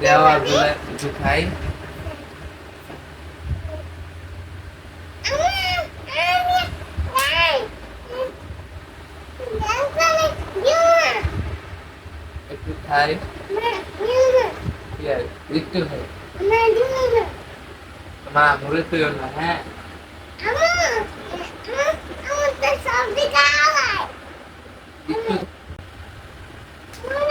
দেও আব্দুল্লাহ একটু খাই একটু খাই কি আর একটু খাই মা মুড়ে তুইও না হ্যাঁ একটু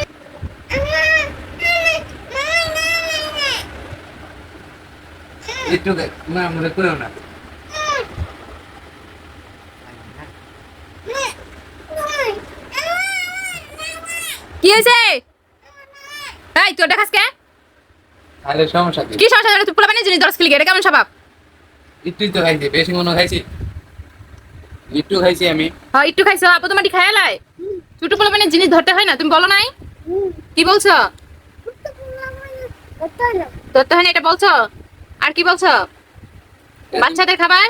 একটু খাই মা মুড়ে তুইও না। কি হয়েছে? এই তুই দেখাস কে? তাহলে সমস্যা কি? কি সমস্যা? তুই পোলা বানিয়ে জিনিস দশ কিলি এটা কেমন স্বভাব? একটুই তো খাইছি বেশি মনে খাইছি। একটু খাইছি আমি। হ্যাঁ একটু খাইছো আপু তোমার খায়ালাই ছোট পোলা বানিয়ে জিনিস ধরতে হয় না তুমি বলো নাই। কি বলছো? ধরতে হয় না এটা বলছো? আর কি বলছো? বাচ্চাদের খাবার?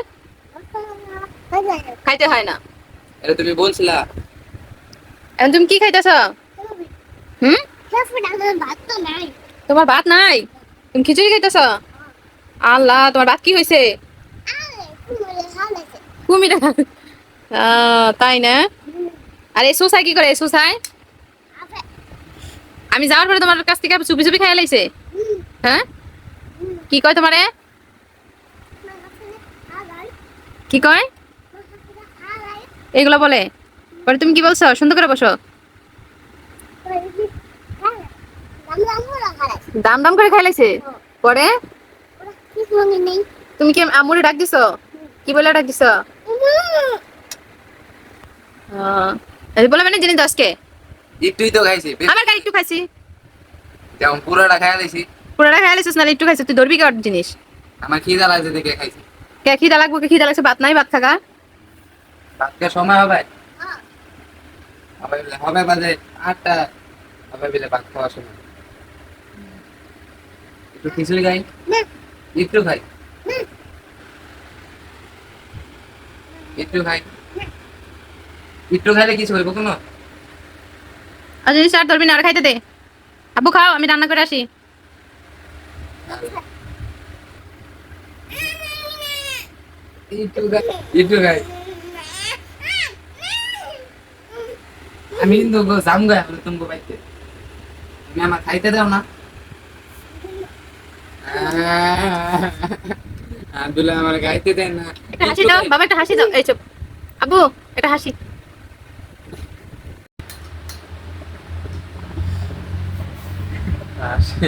খাইতে হয় না। এটা তুমি বলছিলা। এখন তুমি কি খাইতেছ? হুম? তোমার ভাত নাই? তুমি খিচুড়ি খাইতেছ? আল্লাহ তোমার ভাত কি হয়েছে কুমিরা আহ, তাই না? আর এই সোসাই কি করে? এই সোসাই আমি যাওয়ার পরে তোমার কাছ থেকে চুপি চুপি খাই লাইছে? হ্যাঁ? কি কয় তোমারে? কি কয়? এগুলো বলে। পরে তুমি কি বলছো? সুন্দর করে বসো। দাম দাম করে খাই লাইছে পরে? তুমি কি আমুরে ডাক দিছো? কি বলে ডাক দিছো? বলে মানে জিনিস দশকে। একটুই তো খাইছি। আমার গাড়ি একটু খাইছি। যেমন পুরোটা খাইয়া দিছি। পুরোটা খাই লাইছিস না একটু খাইছিস তুই ধরবি কি জিনিস? আমার খিদা লাগছে দেখে খাইছি। কে খিদা লাগবো কে খিদা লাগছে? ভাত নাই ভাত থাকা। ভাতকে সময় হবে? হবে বাজে আটটা। হবে বলে ভাত খাওয়ার সময়। একটু খিচুড়ি খাই? একটু খাই। একটু খাই। একটু খাইলে কিছু হইব কোনো? জিনিস আর ধরবি না আর খাইতে দে। আব্বু খাও আমি রান্না করে আসি একটু খাই একটু খাই আমি কিন্তু যাম গা তুমি বাইতে তুমি আমার খাইতে দাও না। আব্দুল্লাহ আমার খাইতে দেন না। হাসি দাও বাবা একটা হাসি দাও। এই চুপ। আব্বু একটা হাসি হাসি